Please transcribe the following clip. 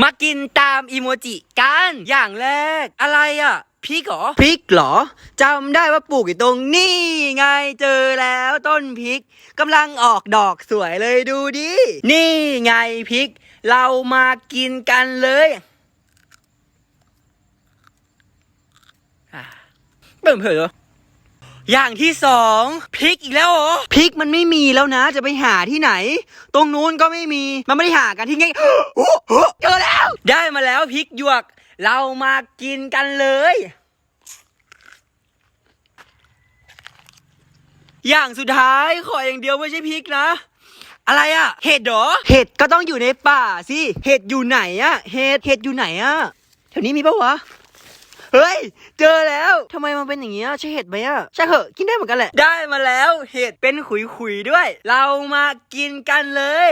มากินตามอีโมจิกัน อย่างแรก อะไรอะพริกเหรอพริกเหรอจำได้ว่าปลูกอยู่ตรงนี่ไงเจอแล้วต้นพริกกำลังออกดอกสวยเลยดูดิ นี่ไงพริก เรามากินกันเลยอะเปิ่มเผยเหรอ อย่างที่สองพริกอีกแล้วเหรอพริกมันไม่มีแล้วนะ จะไปหาที่ไหน ตรงนู้นก็ไม่มีมันไม่ได้หากันที่ไงโอ้โหเจอแล้ว ได้มาแล้วพริกหยวก เรามากินกันเลย อย่างสุดท้ายขออย่างเดียวไม่ใช่พริกนะ อะไรอะเห็ดเหรอเห็ดก็ต้องอยู่ในป่าสิเห็ดอยู่ไหนอะเห็ดเห็ดอยู่ไหนอะแถวนี้มีปะวะ เฮ้ย เจอแล้วทำไมมันเป็นอย่างเงี้ยใช่เห็ดไหมอะใช่เหอะกินได้เหมือนกันแหละ ได้มาแล้วเห็ดเป็นขุยๆด้วย เรามากินกันเลย